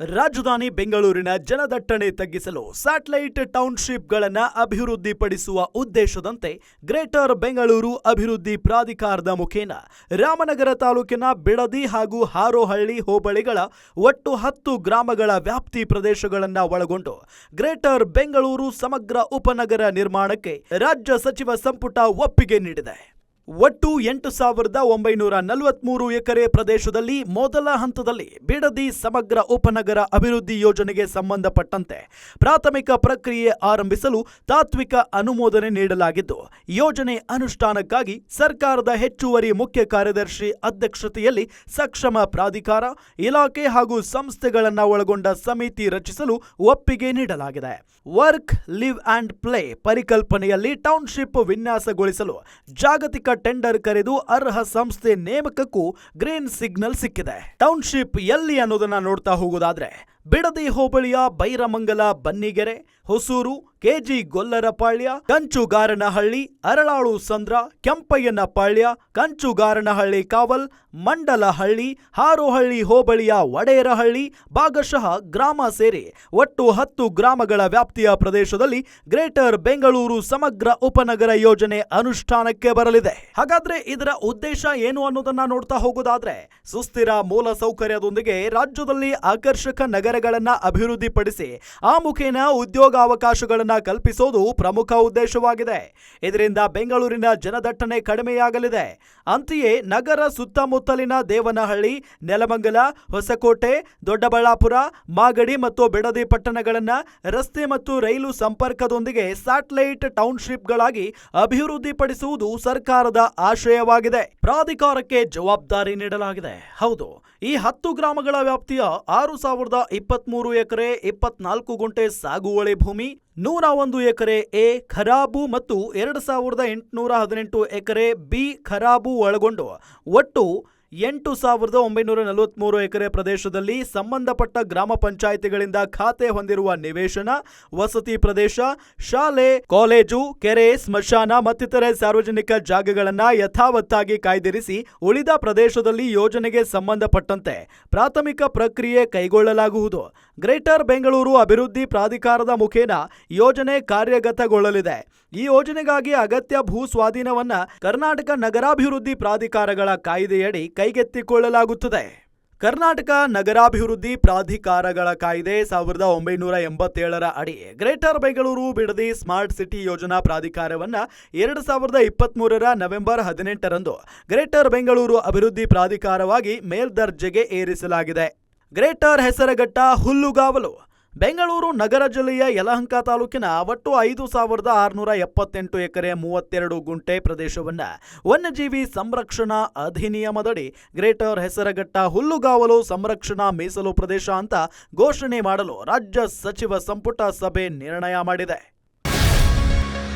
ರಾಜಧಾನಿ ಬೆಂಗಳೂರಿನ ಜನದಟ್ಟಣೆ ತಗ್ಗಿಸಲು ಸ್ಯಾಟಲೈಟ್ ಟೌನ್ಶಿಪ್ಗಳನ್ನು ಅಭಿವೃದ್ಧಿಪಡಿಸುವ ಉದ್ದೇಶದಂತೆ ಗ್ರೇಟರ್ ಬೆಂಗಳೂರು ಅಭಿವೃದ್ಧಿ ಪ್ರಾಧಿಕಾರದ ಮುಖೇನ ರಾಮನಗರ ತಾಲೂಕಿನ ಬಿಡದಿ ಹಾಗೂ ಹಾರೋಹಳ್ಳಿ ಹೋಬಳಿಗಳ ಒಟ್ಟು ಹತ್ತು ಗ್ರಾಮಗಳ ವ್ಯಾಪ್ತಿ ಪ್ರದೇಶಗಳನ್ನು ಒಳಗೊಂಡು ಗ್ರೇಟರ್ ಬೆಂಗಳೂರು ಸಮಗ್ರ ಉಪನಗರ ನಿರ್ಮಾಣಕ್ಕೆ ರಾಜ್ಯ ಸಚಿವ ಸಂಪುಟ ಒಪ್ಪಿಗೆ ನೀಡಿದೆ. ಒಟ್ಟು ಎಂಟು ಸಾವಿರದ ಒಂಬೈನೂರ ನಲವತ್ಮೂರು ಎಕರೆ ಪ್ರದೇಶದಲ್ಲಿ ಮೊದಲ ಹಂತದಲ್ಲಿ ಬಿಡದಿ ಸಮಗ್ರ ಉಪನಗರ ಅಭಿವೃದ್ಧಿ ಯೋಜನೆಗೆ ಸಂಬಂಧಪಟ್ಟಂತೆ ಪ್ರಾಥಮಿಕ ಪ್ರಕ್ರಿಯೆ ಆರಂಭಿಸಲು ತಾತ್ವಿಕ ಅನುಮೋದನೆ ನೀಡಲಾಗಿದ್ದು, ಯೋಜನೆ ಅನುಷ್ಠಾನಕ್ಕಾಗಿ ಸರ್ಕಾರದ ಹೆಚ್ಚುವರಿ ಮುಖ್ಯ ಕಾರ್ಯದರ್ಶಿ ಅಧ್ಯಕ್ಷತೆಯಲ್ಲಿ ಸಕ್ಷಮ ಪ್ರಾಧಿಕಾರ, ಇಲಾಖೆ ಹಾಗೂ ಸಂಸ್ಥೆಗಳನ್ನು ಒಳಗೊಂಡ ಸಮಿತಿ ರಚಿಸಲು ಒಪ್ಪಿಗೆ ನೀಡಲಾಗಿದೆ. ವರ್ಕ್, ಲಿವ್ ಆ್ಯಂಡ್ ಪ್ಲೇ ಪರಿಕಲ್ಪನೆಯಲ್ಲಿ ಟೌನ್ಶಿಪ್ ವಿನ್ಯಾಸಗೊಳಿಸಲು ಜಾಗತಿಕ ಟೆಂಡರ್ ಕರೆದು ಅರ್ಹ ಸಂಸ್ಥೆ ನೇಮಕಕ್ಕೂ ಗ್ರೀನ್ ಸಿಗ್ನಲ್ ಸಿಕ್ಕಿದೆ. ಟೌನ್ಶಿಪ್ ಎಲ್ಲಿ ಅನ್ನೋದನ್ನ ನೋಡ್ತಾ ಹೋಗೋದಾದ್ರೆ ಬಿಡದಿ ಹೋಬಳಿಯ ಬೈರಮಂಗಲ, ಬನ್ನಿಗೆರೆ, ಹೊಸೂರು ಕೆಜಿ ಗೊಲ್ಲರಪಾಳ್ಯ, ಕಂಚುಗಾರನಹಳ್ಳಿ, ಅರಳಾಳು ಸಂದ್ರ, ಕೆಂಪಯ್ಯನಪಾಳ್ಯ, ಕಂಚುಗಾರನಹಳ್ಳಿ ಕಾವಲ್, ಮಂಡಲಹಳ್ಳಿ, ಹಾರೋಹಳ್ಳಿ ಹೋಬಳಿಯ ವಡೇರಹಳ್ಳಿ ಭಾಗಶಃ ಗ್ರಾಮ ಸೇರಿ ಒಟ್ಟು ಹತ್ತು ಗ್ರಾಮಗಳ ವ್ಯಾಪ್ತಿಯ ಪ್ರದೇಶದಲ್ಲಿ ಗ್ರೇಟರ್ ಬೆಂಗಳೂರು ಸಮಗ್ರ ಉಪನಗರ ಯೋಜನೆ ಅನುಷ್ಠಾನಕ್ಕೆ ಬರಲಿದೆ. ಹಾಗಾದ್ರೆ ಇದರ ಉದ್ದೇಶ ಏನು ಅನ್ನೋದನ್ನ ನೋಡ್ತಾ ಹೋಗೋದಾದ್ರೆ ಸುಸ್ಥಿರ ಮೂಲ ಸೌಕರ್ಯದೊಂದಿಗೆ ರಾಜ್ಯದಲ್ಲಿ ಆಕರ್ಷಕ ನಗರಗಳನ್ನ ಅಭಿವೃದ್ಧಿಪಡಿಸಿ ಆ ಮುಖೇನ ಉದ್ಯೋಗಾವಕಾಶಗಳನ್ನು ಕಲ್ಪಿಸೋದು ಪ್ರಮುಖ ಉದ್ದೇಶವಾಗಿದೆ. ಇದರಿಂದ ಬೆಂಗಳೂರಿನ ಜನದಟ್ಟಣೆ ಕಡಿಮೆಯಾಗಲಿದೆ. ಅಂತೆಯೇ ನಗರ ಸುತ್ತಮುತ್ತಲಿನ ದೇವನಹಳ್ಳಿ, ನೆಲಮಂಗಲ, ಹೊಸಕೋಟೆ, ದೊಡ್ಡಬಳ್ಳಾಪುರ, ಮಾಗಡಿ ಮತ್ತು ಬಿಡದಿ ಪಟ್ಟಣಗಳನ್ನು ರಸ್ತೆ ಮತ್ತು ರೈಲು ಸಂಪರ್ಕದೊಂದಿಗೆ ಸ್ಯಾಟಲೈಟ್ ಟೌನ್ಶಿಪ್ಗಳಾಗಿ ಅಭಿವೃದ್ಧಿಪಡಿಸುವುದು ಸರ್ಕಾರದ ಆಶಯವಾಗಿದೆ. ಪ್ರಾಧಿಕಾರಕ್ಕೆ ಜವಾಬ್ದಾರಿ ನೀಡಲಾಗಿದೆ. ಹೌದು, ಈ ಹತ್ತು ಗ್ರಾಮಗಳ ವ್ಯಾಪ್ತಿಯ ಆರು ಸಾವಿರದ ಇಪ್ಪತ್ಮೂರು ಎಕರೆ, ಇಪ್ಪತ್ನಾಲ್ಕು ಗುಂಟೆ ಸಾಗುವಳಿ ಭೂಮಿ, ನೂರ ಒಂದು ಎಕರೆ ಎ ಖರಾಬು ಮತ್ತು ಎರಡು ಸಾವಿರದ ಎಂಟುನೂರ ಹದಿನೆಂಟು ಎಕರೆ ಬಿ ಖರಾಬು ಒಳಗೊಂಡು ಒಟ್ಟು ಎಂಟು ಸಾವಿರದ ಒಂಬೈನೂರ ನಲವತ್ಮೂರು ಎಕರೆ ಪ್ರದೇಶದಲ್ಲಿ ಸಂಬಂಧಪಟ್ಟ ಗ್ರಾಮ ಪಂಚಾಯಿತಿಗಳಿಂದ ಖಾತೆ ಹೊಂದಿರುವ ನಿವೇಶನ, ವಸತಿ ಪ್ರದೇಶ, ಶಾಲೆ, ಕಾಲೇಜು, ಕೆರೆ, ಸ್ಮಶಾನ ಮತ್ತಿತರೆ ಸಾರ್ವಜನಿಕ ಜಾಗಗಳನ್ನು ಯಥಾವತ್ತಾಗಿ ಕಾಯ್ದಿರಿಸಿ ಉಳಿದ ಪ್ರದೇಶದಲ್ಲಿ ಯೋಜನೆಗೆ ಸಂಬಂಧಪಟ್ಟಂತೆ ಪ್ರಾಥಮಿಕ ಪ್ರಕ್ರಿಯೆ ಕೈಗೊಳ್ಳಲಾಗುವುದು. ಗ್ರೇಟರ್ ಬೆಂಗಳೂರು ಅಭಿವೃದ್ಧಿ ಪ್ರಾಧಿಕಾರದ ಮುಖೇನ ಯೋಜನೆ ಕಾರ್ಯಗತಗೊಳ್ಳಲಿದೆ. ಈ ಯೋಜನೆಗಾಗಿ ಅಗತ್ಯ ಭೂ ಸ್ವಾಧೀನವನ್ನು ಕರ್ನಾಟಕ ನಗರಾಭಿವೃದ್ಧಿ ಪ್ರಾಧಿಕಾರಗಳ ಕಾಯ್ದೆಯಡಿ ಕೈಗೆತ್ತಿಕೊಳ್ಳಲಾಗುತ್ತದೆ. ಕರ್ನಾಟಕ ನಗರಾಭಿವೃದ್ಧಿ ಪ್ರಾಧಿಕಾರಗಳ ಕಾಯ್ದೆ ಸಾವಿರದ ಒಂಬೈನೂರ ಎಂಬತ್ತೇಳರ ಅಡಿ Greater Bengaluru Bidadi smart city ಯೋಜನಾ ಪ್ರಾಧಿಕಾರವನ್ನ ಎರಡು ಸಾವಿರದ ಇಪ್ಪತ್ಮೂರರ ನವೆಂಬರ್ ಹದಿನೆಂಟರಂದು ಗ್ರೇಟರ್ ಬೆಂಗಳೂರು ಅಭಿವೃದ್ಧಿ ಪ್ರಾಧಿಕಾರವಾಗಿ ಮೇಲ್ದರ್ಜೆಗೆ ಏರಿಸಲಾಗಿದೆ. ಗ್ರೇಟರ್ ಹೆಸರಘಟ್ಟ ಹುಲ್ಲುಗಾವಲು ಬೆಂಗಳೂರು ನಗರ ಜಿಲ್ಲೆಯ ಯಲಹಂಕ ತಾಲೂಕಿನ ಒಟ್ಟು ಐದು ಸಾವಿರದ ಆರುನೂರ ಎಪ್ಪತ್ತೆಂಟು ಎಕರೆ ಮೂವತ್ತೆರಡು ಗುಂಟೆ ಪ್ರದೇಶವನ್ನು ವನ್ಯಜೀವಿ ಸಂರಕ್ಷಣಾ ಅಧಿನಿಯಮದಡಿ ಗ್ರೇಟರ್ ಹೆಸರಘಟ್ಟ ಹುಲ್ಲುಗಾವಲು ಸಂರಕ್ಷಣಾ ಮೀಸಲು ಪ್ರದೇಶ ಅಂತ ಘೋಷಣೆ ಮಾಡಲು ರಾಜ್ಯ ಸಚಿವ ಸಂಪುಟ ಸಭೆ ನಿರ್ಣಯ ಮಾಡಿದೆ.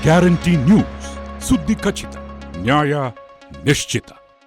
ಗ್ಯಾರಂಟಿ ನ್ಯೂಸ್ ಸುದ್ದಿ ಖಚಿತ, ನ್ಯಾಯ ನಿಶ್ಚಿತ.